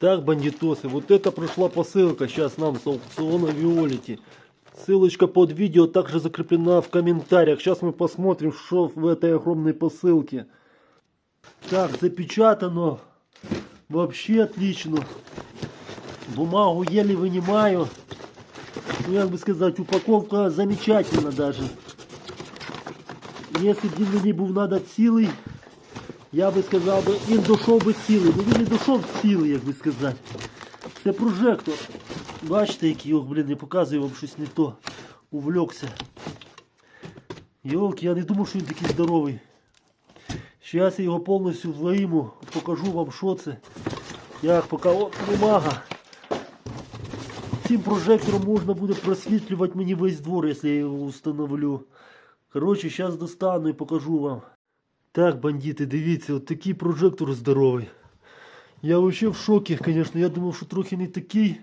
Так, бандитосы, вот это пришла посылка сейчас нам с аукциона Виолити. Ссылочка под видео также закреплена в комментариях. Сейчас мы посмотрим, что в этой огромной посылке. Так, запечатано. Вообще отлично. Бумагу еле вынимаю. Ну, як би сказати, упаковка замечательна даже. Если б він мені був надо цілий, я би сказав би, він дійшов би цілий. Ну він не дійшов цілий, як би сказати. Це прожектор. Бачите, який, ох, блін, я показую вам щось не то. Увлекся. Йолки, я не думав, що він такий здоровий. Зараз я його повністю вийму, покажу вам, що це. Як поки от бумага. Цим прожектором можна буде просвітлювати мені весь двор, якщо я його установлю. Коротше, зараз достану і покажу вам. Так, бандити, дивіться, от такий прожектор здоровий. Я вообще в шокі, звісно. Я думав, що трохи не такий.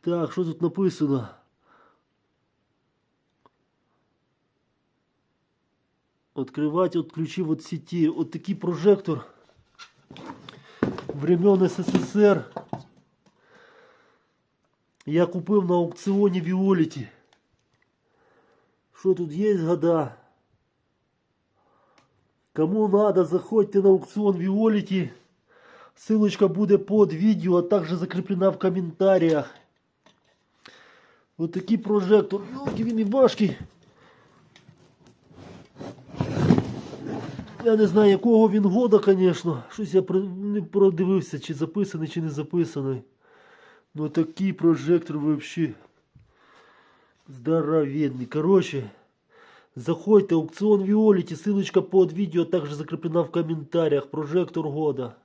Так, що тут написано? Открывать от ключів від сети. От такий прожектор. Времен СССР. Я купив на аукціоні Віоліті. Що тут є года? Кому надо, заходьте на аукцион Виолити. Ссылочка будет под видео, а также закреплена в комментариях. Вот такий прожектор. Ёлки він і важкий. Я не знаю, якого він года, конечно. Щось я про- не продивився, чи записаний, чи не записаний. Ну такий прожектор вообще здоровенный. Короче, заходьте, аукцион Виолити, ссылочка под видео также закреплена в комментариях. Прожектор года.